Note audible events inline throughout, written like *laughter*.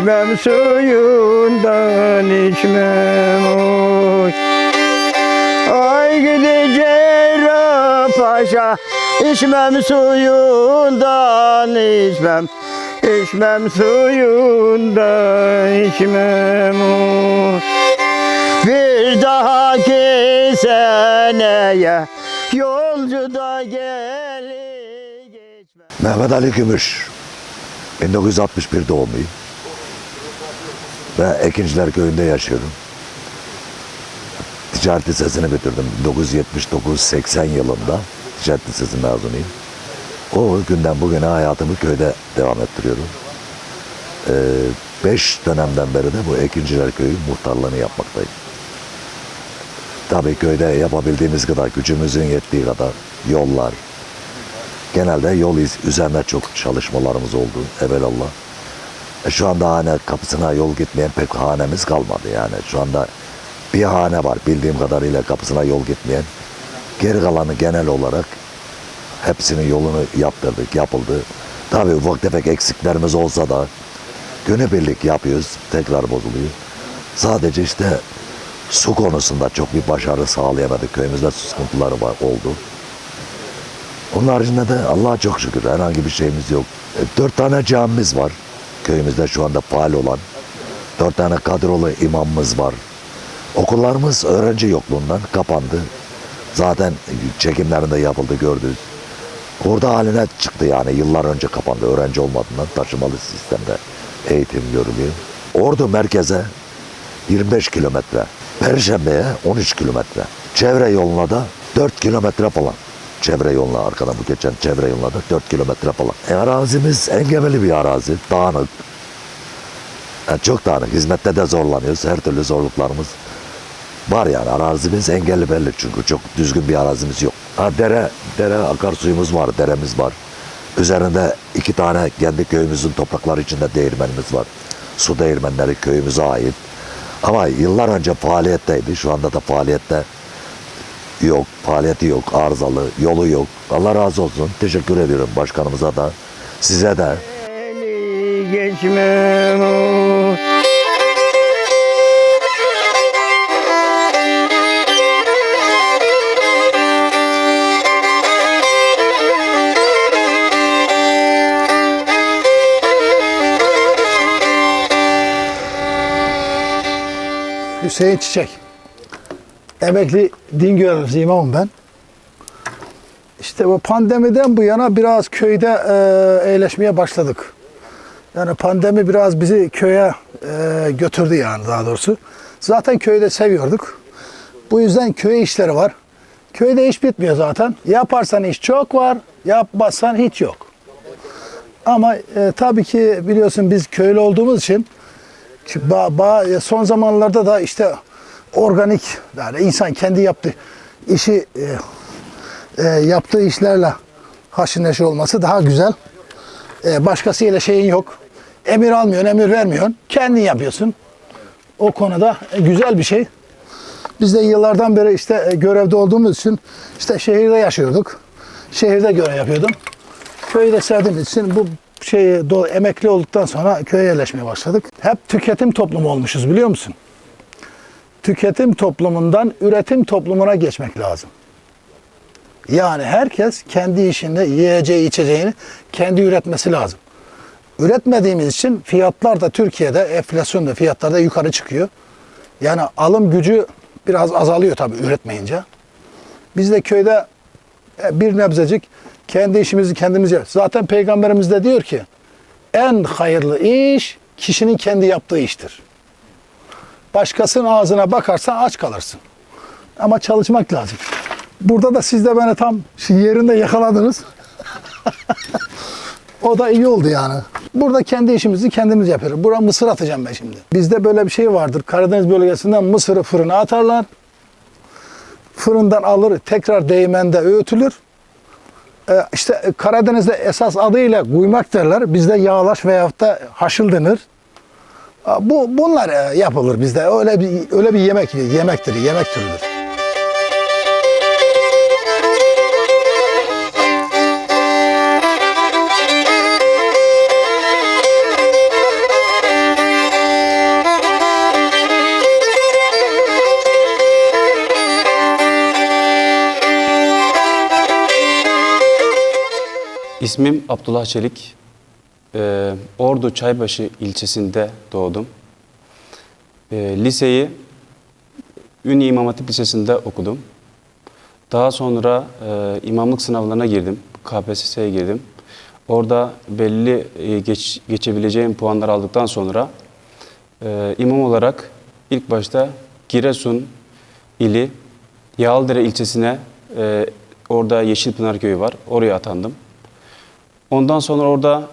İçmem suyundan içmem oy Ay gidi Cerrah Paşa içmem suyundan içmem İçmem suyundan içmem oy. Bir dahaki seneye yolcu da geçmem Mehmet Ali Gümüş. 1961 doğumluyum. Ve Ekinciler Köyü'nde yaşıyorum. Ticaret Lisesi'ni bitirdim. 1979-80 yılında Ticaret Lisesi mezunuyum. O günden bugüne hayatımı köyde devam ettiriyorum. 5 dönemden beri de bu Ekinciler Köyü muhtarlığını yapmaktayım. Tabii köyde yapabildiğimiz kadar, gücümüzün yettiği kadar yollar, genelde yol iz- üzerine çok çalışmalarımız oldu evelallah. E şu anda hane kapısına yol gitmeyen pek hanemiz kalmadı yani. Şu anda bir hane var bildiğim kadarıyla kapısına yol gitmeyen. Geri kalanı genel olarak hepsinin yolunu yaptırdık, yapıldı. Tabii ufak tefek eksiklerimiz olsa da günübirlik yapıyoruz, tekrar bozuluyor. Sadece işte su konusunda çok bir başarı sağlayamadık. Köyümüzde su sıkıntıları var, oldu. Onun haricinde de Allah'a çok şükür herhangi bir şeyimiz yok. E, Dört tane camimiz var köyümüzde şu anda faal olan. Dört tane kadrolu imamımız var. Okullarımız öğrenci yokluğundan kapandı. Zaten çekimlerinde yapıldı gördünüz. Orada haline çıktı yani yıllar önce kapandı. Öğrenci olmadığından taşımalı sistemde eğitim görülüyor. Ordu merkeze 25 kilometre. Perşembe'ye 13 kilometre. Çevre yoluna da 4 kilometre falan. Çevre yoluna arkadan bu geçen çevre yoluna da 4 kilometre falan. E, arazimiz engebeli bir arazi. Dağınık. E, çok dağınık. Hizmette de zorlanıyoruz. Her türlü zorluklarımız var yani. Arazimiz engelli belli çünkü. Çok düzgün bir arazimiz yok. Ha, dere, dere akarsuyumuz var. Deremiz var. Üzerinde iki tane kendi köyümüzün toprakları içinde değirmenimiz var. Su değirmenleri köyümüze ait. Ama yıllar önce faaliyetteydi. Şu anda da faaliyette yok. Faaliyeti yok. Arızalı. Yolu yok. Allah razı olsun. Teşekkür ediyorum başkanımıza da. Size de. Geçmem. Hüseyin Çiçek. Emekli din görevlisi imamım ben. İşte bu pandemiden bu yana biraz köyde e, eğleşmeye başladık. Yani pandemi biraz bizi köye e, götürdü yani daha doğrusu. Zaten köyde seviyorduk. Bu yüzden köy işleri var. Köyde iş bitmiyor zaten. Yaparsan iş çok var, yapmazsan hiç yok. Ama e, tabii ki biliyorsun biz köylü olduğumuz için ba- ba- son zamanlarda da işte organik yani insan kendi yaptığı işi e, e, yaptığı işlerle haşır neşir olması daha güzel. E, başkasıyla şeyin yok. Emir almıyorsun, emir vermiyorsun. Kendin yapıyorsun. O konuda e, güzel bir şey. Biz de yıllardan beri işte e, görevde olduğumuz için işte şehirde yaşıyorduk. Şehirde görev yapıyordum. Köyü de sevdiğimiz için bu şeyi do- emekli olduktan sonra köye yerleşmeye başladık. Hep tüketim toplumu olmuşuz biliyor musun? Tüketim toplumundan üretim toplumuna geçmek lazım. Yani herkes kendi işinde yiyeceği içeceğini kendi üretmesi lazım. Üretmediğimiz için fiyatlar da Türkiye'de enflasyon da fiyatlar da yukarı çıkıyor. Yani alım gücü biraz azalıyor tabii üretmeyince. Biz de köyde e, bir nebzecik kendi işimizi kendimiz yap. Zaten peygamberimiz de diyor ki en hayırlı iş kişinin kendi yaptığı iştir. Başkasının ağzına bakarsan aç kalırsın. Ama çalışmak lazım. Burada da siz de beni tam şu yerinde yakaladınız. *laughs* o da iyi oldu yani. Burada kendi işimizi kendimiz yapıyoruz. Buraya mısır atacağım ben şimdi. Bizde böyle bir şey vardır. Karadeniz bölgesinden mısırı fırına atarlar. Fırından alır tekrar değmende öğütülür. Ee, işte Karadeniz'de esas adıyla kuymak derler. Bizde yağlaş veyahut da haşıl denir. Bu bunlar e, yapılır bizde. Öyle bir öyle bir yemek yemektir, yemek türüdür. İsmim Abdullah Çelik. Ee, Ordu Çaybaşı ilçesinde doğdum. Ee, liseyi Ünye İmam Hatip Lisesi'nde okudum. Daha sonra e, imamlık sınavlarına girdim. KPSS'ye girdim. Orada belli e, geç, geçebileceğim puanlar aldıktan sonra e, imam olarak ilk başta Giresun ili Yağlıdere ilçesine e, orada Yeşilpınar Köyü var. Oraya atandım. Ondan sonra orada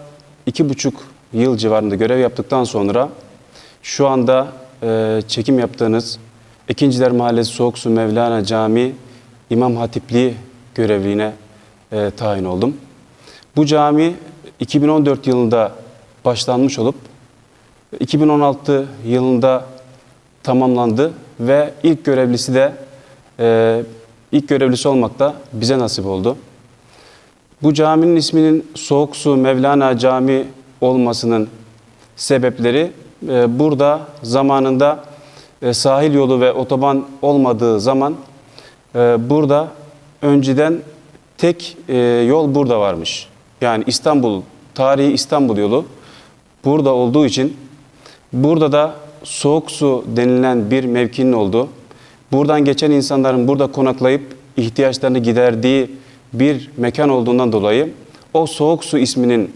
iki buçuk yıl civarında görev yaptıktan sonra şu anda e, çekim yaptığınız İkinciler Mahallesi Soğuksu Mevlana Camii İmam Hatipliği görevliğine e, tayin oldum. Bu cami 2014 yılında başlanmış olup 2016 yılında tamamlandı ve ilk görevlisi de e, ilk görevlisi olmak da bize nasip oldu. Bu caminin isminin Soğuk Su Mevlana Camii olmasının sebepleri e, burada zamanında e, sahil yolu ve otoban olmadığı zaman e, burada önceden tek yol burada varmış. Yani İstanbul, tarihi İstanbul yolu burada olduğu için burada da soğuk su denilen bir mevkinin olduğu, buradan geçen insanların burada konaklayıp ihtiyaçlarını giderdiği bir mekan olduğundan dolayı o soğuk su isminin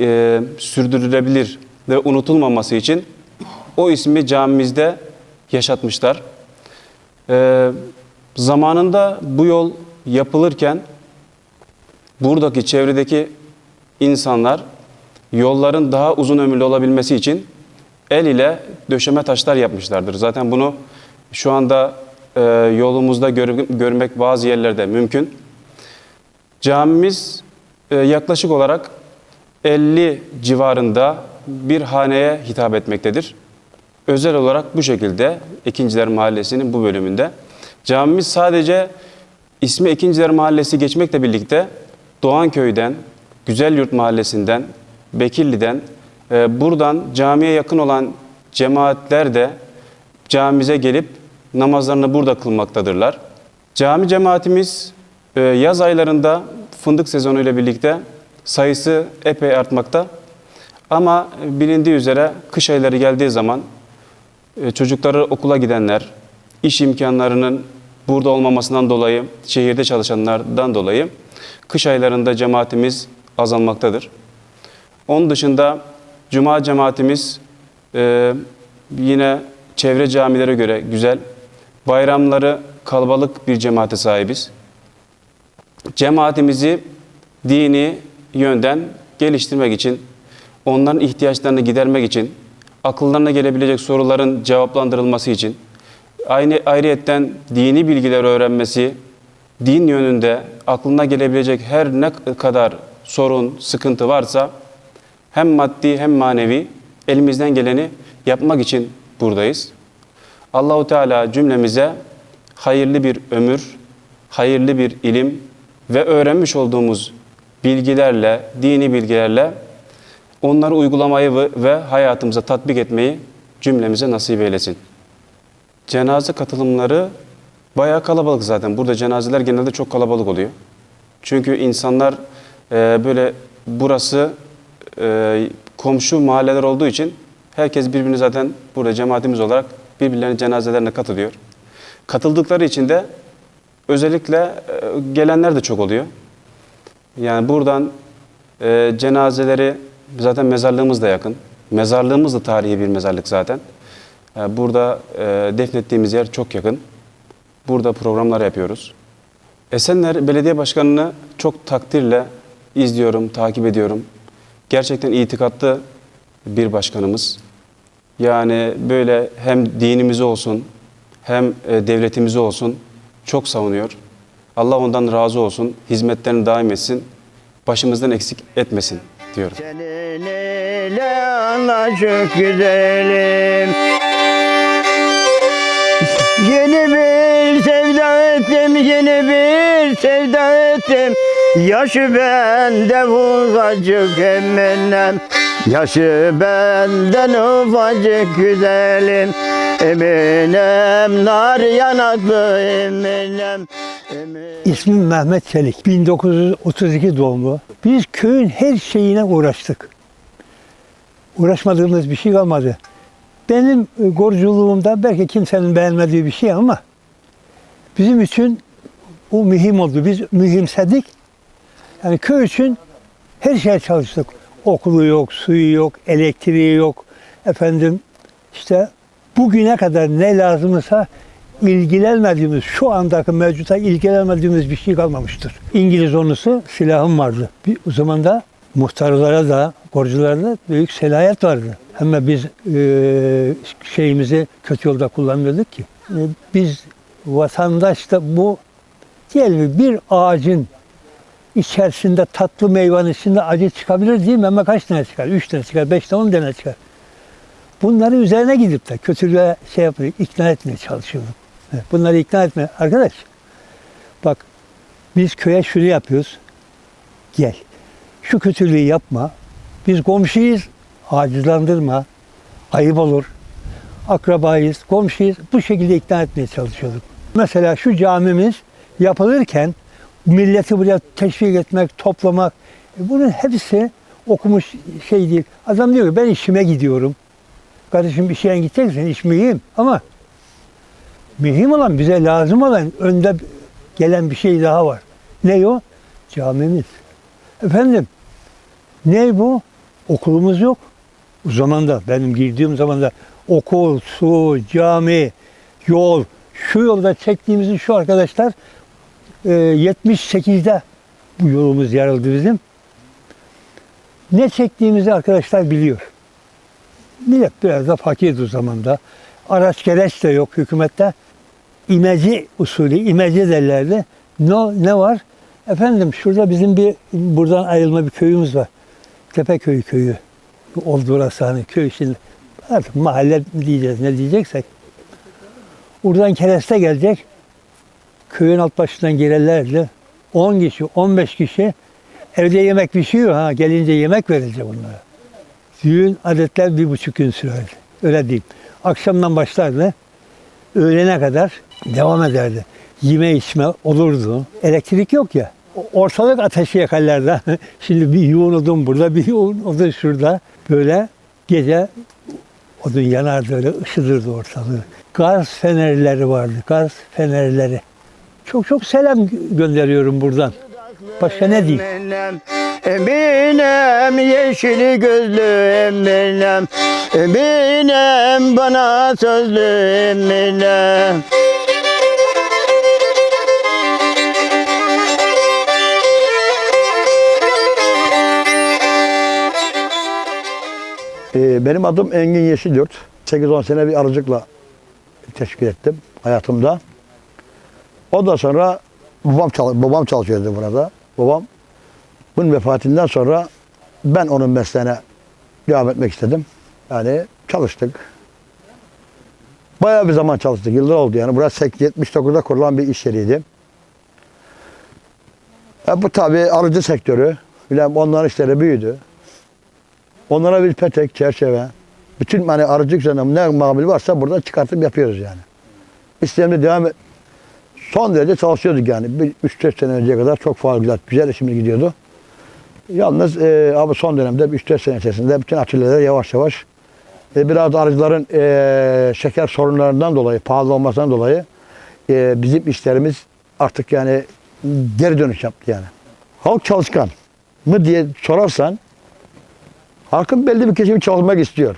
e, sürdürülebilir ve unutulmaması için o ismi camimizde yaşatmışlar. E, zamanında bu yol yapılırken buradaki çevredeki insanlar yolların daha uzun ömürlü olabilmesi için el ile döşeme taşlar yapmışlardır. Zaten bunu şu anda e, yolumuzda gör- görmek bazı yerlerde mümkün. Camimiz e, yaklaşık olarak 50 civarında bir haneye hitap etmektedir. Özel olarak bu şekilde İkinciler Mahallesi'nin bu bölümünde. Camimiz sadece ismi İkinciler Mahallesi geçmekle birlikte Doğanköy'den, Güzelyurt Mahallesi'nden, Bekirli'den, e, buradan camiye yakın olan cemaatler de camimize gelip namazlarını burada kılmaktadırlar. Cami cemaatimiz e, yaz aylarında fındık sezonu ile birlikte sayısı epey artmakta. Ama bilindiği üzere kış ayları geldiği zaman e, çocukları okula gidenler, iş imkanlarının burada olmamasından dolayı, şehirde çalışanlardan dolayı kış aylarında cemaatimiz azalmaktadır. Onun dışında cuma cemaatimiz e, yine çevre camilere göre güzel. Bayramları kalabalık bir cemaate sahibiz. Cemaatimizi dini yönden geliştirmek için, onların ihtiyaçlarını gidermek için, akıllarına gelebilecek soruların cevaplandırılması için, aynı ayrıyetten dini bilgiler öğrenmesi, din yönünde aklına gelebilecek her ne kadar sorun, sıkıntı varsa hem maddi hem manevi elimizden geleni yapmak için buradayız. Allahu Teala cümlemize hayırlı bir ömür, hayırlı bir ilim ve öğrenmiş olduğumuz bilgilerle, dini bilgilerle onları uygulamayı ve- hayatımıza tatbik etmeyi cümlemize nasip eylesin. Cenaze katılımları bayağı kalabalık zaten. Burada cenazeler genelde çok kalabalık oluyor. Çünkü insanlar e, böyle burası e, komşu mahalleler olduğu için herkes birbirini zaten burada cemaatimiz olarak birbirlerinin cenazelerine katılıyor. Katıldıkları için de özellikle e, gelenler de çok oluyor. Yani buradan e, cenazeleri zaten mezarlığımız da yakın. Mezarlığımız da tarihi bir mezarlık zaten. E, burada e, defnettiğimiz yer çok yakın. Burada programlar yapıyoruz. Esenler Belediye Başkanı'nı çok takdirle izliyorum, takip ediyorum. Gerçekten itikatlı bir başkanımız. Yani böyle hem dinimizi olsun hem e, devletimizi olsun çok savunuyor. Allah ondan razı olsun, hizmetlerini daim etsin, başımızdan eksik etmesin diyorum. Güzelim Yeni bir sevda ettim, yeni bir sevda ettim Yaşı benden ufacık eminim Yaşı benden ufacık güzelim Eminim nar yanaklı eminim İsmim Mehmet Çelik. 1932 doğumlu. Biz köyün her şeyine uğraştık. Uğraşmadığımız bir şey kalmadı. Benim e, gorculuğumda belki kimsenin beğenmediği bir şey ama bizim için o mühim oldu. Biz mühimsedik. Yani köy için her şeye çalıştık. Okulu yok, suyu yok, elektriği yok. Efendim işte bugüne kadar ne lazımsa ilgilenmediğimiz, şu andaki mevcuta ilgilenmediğimiz bir şey kalmamıştır. İngiliz ordusu silahım vardı. Bir, o zaman da muhtarlara da, koruculara da büyük selayet vardı. Ama biz e, şeyimizi kötü yolda kullanmıyorduk ki. E, biz vatandaş da bu diyelim bir ağacın içerisinde tatlı meyvanın içinde acı çıkabilir değil mi? Ama kaç tane çıkar? Üç tane çıkar, beş tane, on tane çıkar. Bunları üzerine gidip de kötülüğe şey yapıyor, ikna etmeye çalışıyorduk. Evet, Bunları ikna etme. Arkadaş bak biz köye şunu yapıyoruz. Gel. Şu kötülüğü yapma. Biz komşuyuz. Acizlandırma. Ayıp olur. Akrabayız, komşuyuz. Bu şekilde ikna etmeye çalışıyorduk. Mesela şu camimiz yapılırken milleti buraya teşvik etmek, toplamak e bunun hepsi okumuş şey değil. Adam diyor ki ben işime gidiyorum. Kardeşim işe gideceksin, iş mühim ama mühim olan, bize lazım olan önde gelen bir şey daha var. Ne o? Camimiz. Efendim, ne bu? Okulumuz yok. O zaman da, benim girdiğim zaman da okul, su, cami, yol, şu yolda çektiğimizi şu arkadaşlar e, 78'de bu yolumuz yarıldı bizim. Ne çektiğimizi arkadaşlar biliyor. Millet biraz da fakirdi o zaman da. Araç gereç de yok hükümette. İmece usulü, imece derlerdi. Ne, ne var? Efendim şurada bizim bir buradan ayrılma bir köyümüz var. Tepeköy köyü. Oldu orası hani köy şimdi. Artık mahalle diyeceğiz ne diyeceksek. Oradan kereste gelecek. Köyün alt başından gelirlerdi. 10 kişi, 15 kişi evde yemek pişiyor ha. Gelince yemek verilecek onlara. Düğün adetler bir buçuk gün sürerdi. Öyle diyeyim. Akşamdan başlardı. Öğlene kadar devam ederdi. Yeme içme olurdu. Elektrik yok ya. Ortalık ateşi yakarlardı. *laughs* Şimdi bir yoğun odun burada, bir yoğun odun şurada. Böyle gece odun yanardı öyle ışıdırdı ortalığı. Gaz fenerleri vardı. Gaz fenerleri. Çok çok selam gö- gönderiyorum buradan. Başka ne diyeyim? Eminem, yeşili gözlü Eminem Eminem bana sözlü Eminem Ee, Benim adım Engin Yeşilyurt. 8-10 sene bir arıcılıkla teşkil ettim hayatımda. Ondan sonra babam, babam çalışıyordu burada. Babam bunun vefatından sonra ben onun mesleğine devam etmek istedim. Yani çalıştık. Bayağı bir zaman çalıştık. Yıllar oldu yani. Burası 79'da kurulan bir iş yeriydi. E bu tabii alıcı sektörü. Bilmem onların işleri büyüdü. Onlara bir petek, çerçeve, bütün hani arıcılık üzerine ne mamul varsa buradan çıkartıp yapıyoruz yani. İşlerimize devam. Son derece çalışıyorduk yani. Bir 3-4 sene önceye kadar çok fazla güzel, güzel şimdi gidiyordu. Yalnız e, abi son dönemde 3-4 sene içerisinde bütün atölyeler yavaş yavaş e, biraz da arıcıların e, şeker sorunlarından dolayı, pahalı olmasından dolayı e, bizim işlerimiz artık yani geri dönüş yaptı yani. Halk çalışkan mı diye sorarsan halkın belli bir kesimi çalışmak istiyor.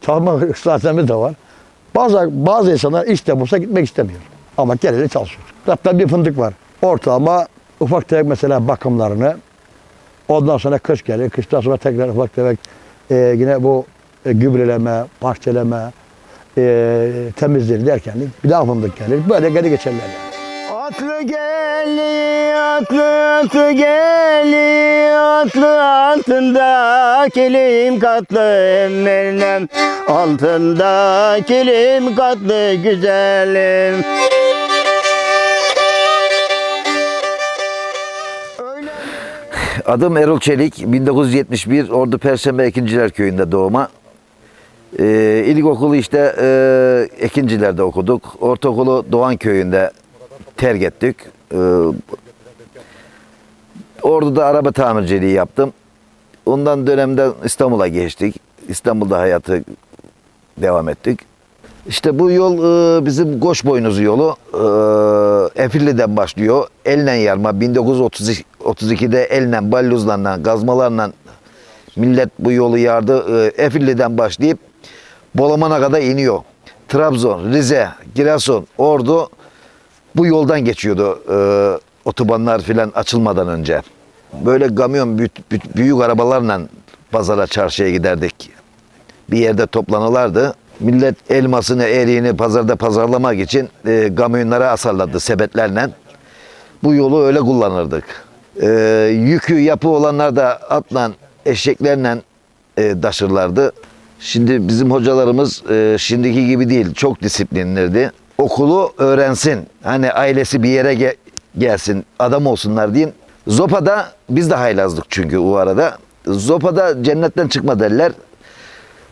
Çalışma *laughs* ıslahatlarımız da var. Bazı, bazı insanlar işte bulsa gitmek istemiyor. Ama geleli çalışıyor. Hatta bir fındık var. Ortalama ufak tefek mesela bakımlarını ondan sonra kış gelir. Kıştan sonra tekrar ufak tefek e, yine bu e, gübreleme, bahçeleme, e, temizlik derken bir daha fındık gelir. Böyle geri geçerler yani. Atlı geli, atlı atlı geli, atlı altında kilim katlı eminem, altında kilim katlı güzelim. Adım Erol Çelik, 1971 Ordu Perşembe Ekinciler Köyü'nde doğma. Ee, ilkokulu işte e, Ekinciler'de okuduk. Ortaokulu Doğan Köyü'nde terk ettik. Ee, Ordu'da araba tamirciliği yaptım. Ondan dönemde İstanbul'a geçtik. İstanbul'da hayatı devam ettik. İşte bu yol e, bizim Koç Boynuzu yolu. E, Efilli'den başlıyor. Elle yarma 1932'de elle, balyozlarla, gazmalarla millet bu yolu yardı. E, Efilli'den başlayıp Bolaman'a kadar iniyor. Trabzon, Rize, Giresun, Ordu bu yoldan geçiyordu e, otobanlar filan açılmadan önce. Böyle kamyon büyük arabalarla pazara çarşıya giderdik. Bir yerde toplanırlardı. Millet elmasını, eriğini pazarda pazarlamak için e, kamyonlara asarlardı sebetlerle. Bu yolu öyle kullanırdık. E, yükü yapı olanlar da atla, eşeklerle e, taşırlardı. Şimdi bizim hocalarımız e, şimdiki gibi değil, çok disiplinliydi. Okulu öğrensin, hani ailesi bir yere ge- gelsin, adam olsunlar deyin. Zopa'da biz de haylazdık çünkü o arada. Zopa'da cennetten çıkma derler.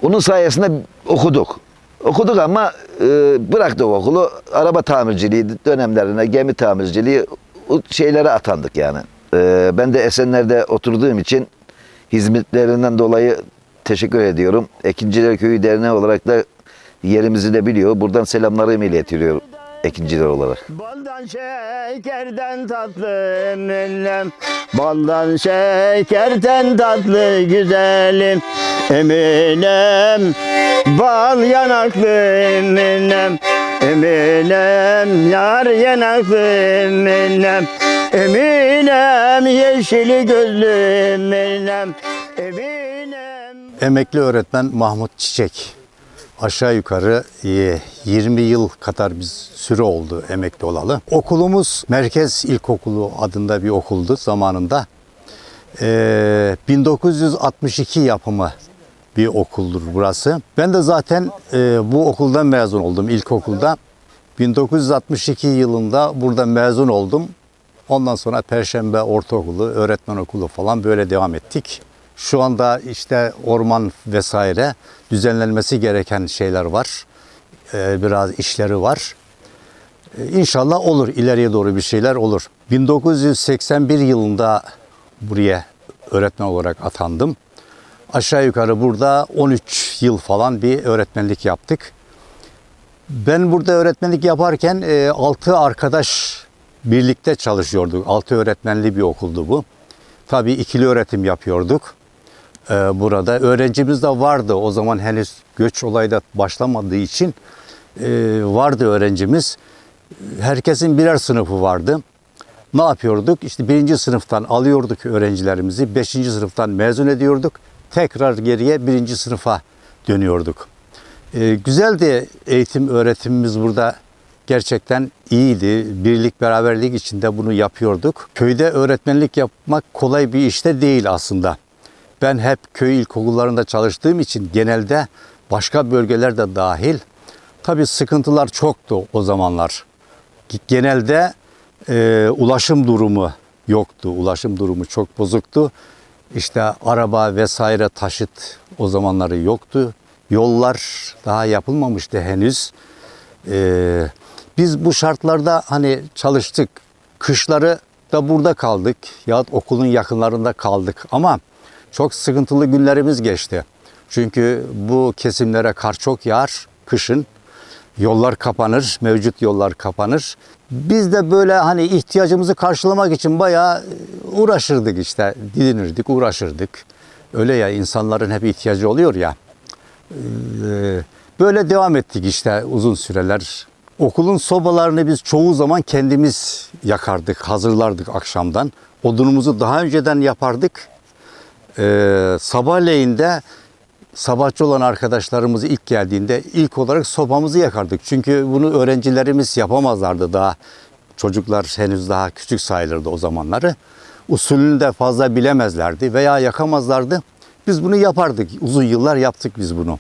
Onun sayesinde okuduk. Okuduk ama e, bıraktık okulu. Araba tamirciliği dönemlerine, gemi tamirciliği şeylere atandık yani. E, ben de Esenler'de oturduğum için hizmetlerinden dolayı teşekkür ediyorum. Ekinciler Köyü Derneği olarak da yerimizi de biliyor. Buradan selamlarımı iletiyorum ekinciler olarak. Baldan şekerden tatlı eminim Baldan şekerden tatlı güzelim. Eminem Bal yanaklı eminem Eminem Yar yanaklı eminem Eminem Yeşili gözlü eminem Eminem Emekli öğretmen Mahmut Çiçek. Aşağı yukarı e, 20 yıl kadar bir süre oldu emekli olalı. Okulumuz Merkez İlkokulu adında bir okuldu zamanında. E, 1962 yapımı bir okuldur burası. Ben de zaten e, bu okuldan mezun oldum ilkokulda. 1962 yılında burada mezun oldum. Ondan sonra Perşembe Ortaokulu, Öğretmen Okulu falan böyle devam ettik. Şu anda işte orman vesaire düzenlenmesi gereken şeyler var. Ee, biraz işleri var. Ee, İnşallah olur. ileriye doğru bir şeyler olur. 1981 yılında buraya öğretmen olarak atandım. Aşağı yukarı burada 13 yıl falan bir öğretmenlik yaptık. Ben burada öğretmenlik yaparken 6 arkadaş birlikte çalışıyorduk. 6 öğretmenli bir okuldu bu. Tabii ikili öğretim yapıyorduk e, burada. Öğrencimiz de vardı. O zaman henüz göç olayı da başlamadığı için e, vardı öğrencimiz. Herkesin birer sınıfı vardı. Ne yapıyorduk? İşte birinci sınıftan alıyorduk öğrencilerimizi. Beşinci sınıftan mezun ediyorduk. Tekrar geriye birinci sınıfa dönüyorduk. E, güzeldi eğitim öğretimimiz burada gerçekten iyiydi. Birlik beraberlik içinde bunu yapıyorduk. Köyde öğretmenlik yapmak kolay bir işte değil aslında. Ben hep köy ilkokullarında çalıştığım için genelde başka bölgeler de dahil. Tabii sıkıntılar çoktu o zamanlar. Genelde e, ulaşım durumu yoktu. Ulaşım durumu çok bozuktu. İşte araba vesaire taşıt o zamanları yoktu. Yollar daha yapılmamıştı henüz. Ee, biz bu şartlarda hani çalıştık. Kışları da burada kaldık. Ya okulun yakınlarında kaldık. Ama çok sıkıntılı günlerimiz geçti. Çünkü bu kesimlere kar çok yağar kışın. Yollar kapanır, mevcut yollar kapanır. Biz de böyle hani ihtiyacımızı karşılamak için bayağı uğraşırdık işte. Didinirdik, uğraşırdık. Öyle ya insanların hep ihtiyacı oluyor ya. Ee, Böyle devam ettik işte uzun süreler. Okulun sobalarını biz çoğu zaman kendimiz yakardık, hazırlardık akşamdan. Odunumuzu daha önceden yapardık. Ee, sabahleyin de sabahçı olan arkadaşlarımız ilk geldiğinde ilk olarak sobamızı yakardık. Çünkü bunu öğrencilerimiz yapamazlardı daha. Çocuklar henüz daha küçük sayılırdı o zamanları. Usulünü de fazla bilemezlerdi veya yakamazlardı. Biz bunu yapardık. Uzun yıllar yaptık biz bunu.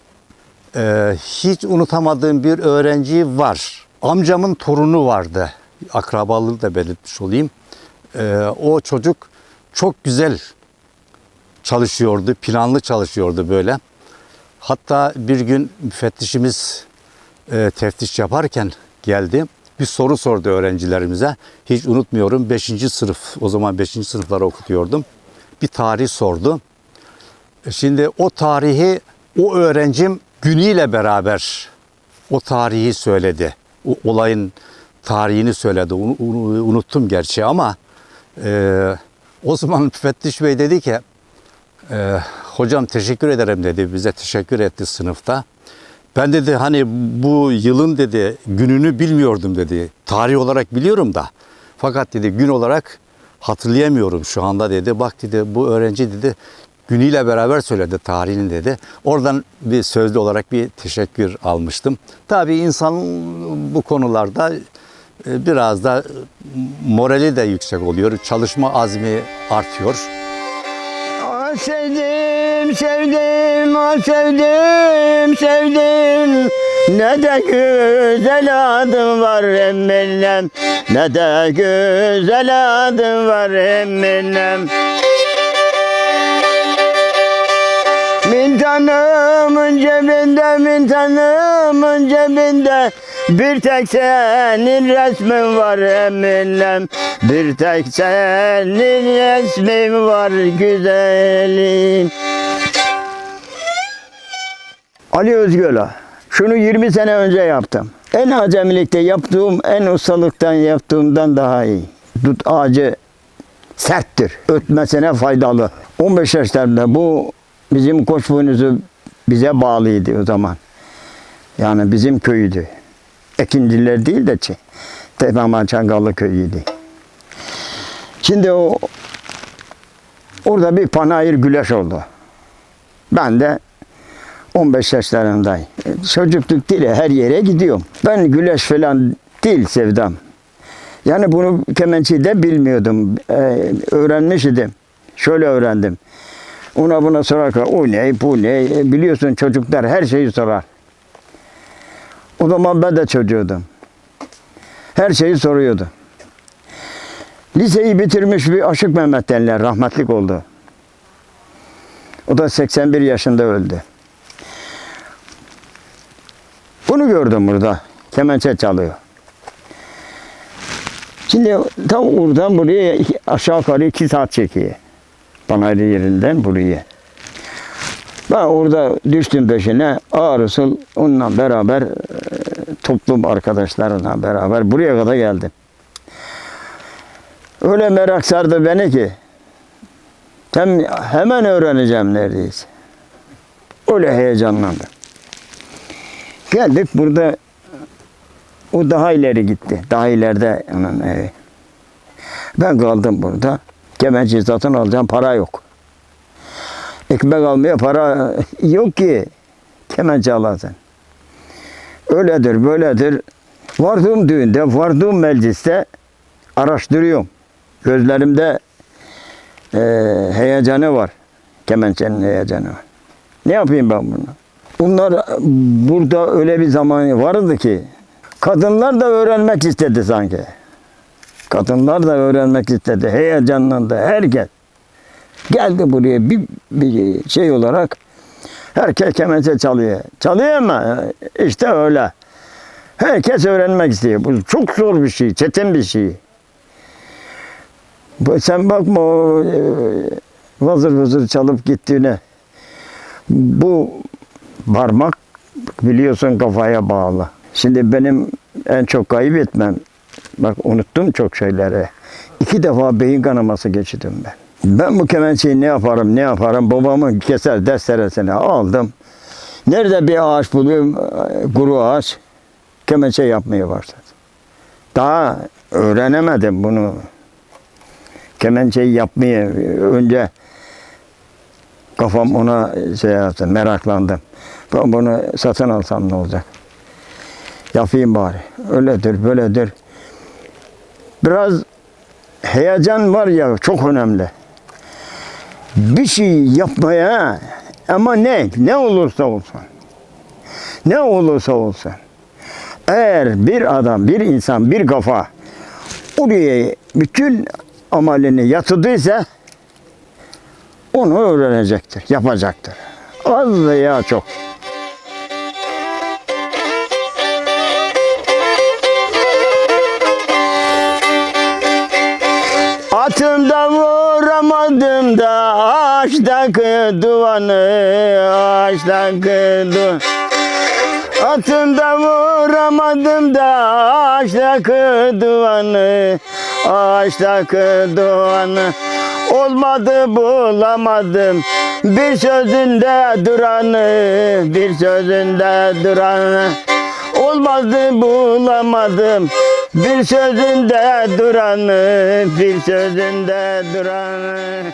Ee, hiç unutamadığım bir öğrenci var. Amcamın torunu vardı. Akrabalığı da belirtmiş olayım. Ee, o çocuk çok güzel çalışıyordu, planlı çalışıyordu böyle. Hatta bir gün müfettişimiz e, teftiş yaparken geldi. bir soru sordu öğrencilerimize. Hiç unutmuyorum 5. sınıf o zaman 5. sınıfları okutuyordum. Bir tarih sordu. E Şimdi o tarihi o öğrencim günüyle beraber o tarihi söyledi. O olayın tarihini söyledi. Unu- unu- Unuttum gerçi ama e, o zaman *laughs* müfettiş bey dedi ki e, hocam teşekkür ederim dedi. Bize teşekkür etti sınıfta. Ben dedi hani bu yılın dedi gününü bilmiyordum dedi. Tarih olarak biliyorum da. Fakat dedi gün olarak hatırlayamıyorum şu anda dedi. Bak dedi bu öğrenci dedi günüyle beraber söyledi tarihini dedi. Oradan bir sözlü olarak bir teşekkür almıştım. Tabii insan bu konularda e, biraz da morali de yüksek oluyor. Çalışma azmi artıyor. Sevdim, sevdim, ah sevdim, sevdim. Ne de güzel adım var emminem. Ne de güzel adım var emminem. Min tanımın cebinde, min tanımın cebinde Bir tek senin resmin var eminim Bir tek senin resmin var güzelim Ali Özgöla Şunu 20 sene önce yaptım. En acemilikte yaptığım, en ustalıktan yaptığımdan daha iyi. Dut ağacı serttir. Ötmesine faydalı. 15 yaşlarında bu bizim koç boynuzu bize bağlıydı o zaman. Yani bizim köyüydü. Ekinciler değil de Tepeman Çangallı köyüydü. Şimdi o orada bir panayır güleş oldu. Ben de 15 yaşlarındayım. E, Çocukluk değil her yere gidiyorum. Ben güleş falan değil sevdam. Yani bunu kemençeyi de bilmiyordum. Ee, öğrenmiş idim. Şöyle öğrendim. Ona buna sorarken o ne bu ne E, biliyorsun çocuklar her şeyi sorar. O zaman ben de çocuğudum. Her şeyi soruyordu. Liseyi bitirmiş bir Aşık Mehmet denilen rahmetlik oldu. O da 81 yaşında öldü. Bunu gördüm burada. Kemençe çalıyor. Şimdi tam oradan buraya aşağı yukarı iki saat çekiyor. Panayır yerinden buraya. Ben orada düştüm peşine ağır usul onunla beraber e, toplum arkadaşlarımla beraber buraya kadar geldim. Öyle merak sardı beni ki hem, hemen öğreneceğim neredeyse. Öyle heyecanlandım. Geldik burada o daha ileri gitti. Daha ileride onun evi. Ben kaldım burada. Kemençe satın alacağım para yok. Ekmek almaya para *laughs* yok ki. Kemençe alasın. Öyledir, böyledir. Vardığım düğünde, vardığım mecliste araştırıyorum. Gözlerimde eee heyecanı var. Kemençenin heyecanı var. Ne yapayım ben bunu? Bunlar burada öyle bir zaman vardı ki kadınlar da öğrenmek istedi sanki. Kadınlar da öğrenmek istedi. Heyecanlandı herkes. Geldi buraya bir, bir şey olarak herkes kemençe çalıyor. Çalıyor ama işte öyle. Herkes öğrenmek istiyor. Bu çok zor bir şey, çetin bir şey. Bu- Sen bakma o e, vazır vazır çalıp gittiğine. Bu parmak biliyorsun kafaya bağlı. Şimdi benim en çok kaybetmem, bak unuttum çok şeyleri. İki defa beyin kanaması geçirdim ben. Ben bu kemençeyi ne yaparım, ne yaparım? Babamın keser desteresini aldım. Nerede bir ağaç buluyorum, e, kuru ağaç, kemençe yapmaya başladım. Daha öğrenemedim bunu. Kemençeyi yapmayı önce kafam ona şey yaptı, meraklandım. Ben bunu satın alsam ne olacak? Yapayım bari. Öyledir, böyledir. Biraz heyecan var ya çok önemli. Bir şey yapmaya ama ne? Ne olursa olsun. Ne olursa olsun. Eğer bir adam, bir insan, bir kafa oraya bütün amelini yatırdıysa onu öğrenecektir, yapacaktır. Az veya çok. Atımda vuramadım da ağaçtaki duvanı ağaçtaki duvanı Atımda vuramadım da ağaçtaki duvanı Ağaçtaki duvanı Olmadı bulamadım Bir sözünde duranı Bir sözünde duranı. Olmadı bulamadım Bir sözünde duranı Bir sözünde duranı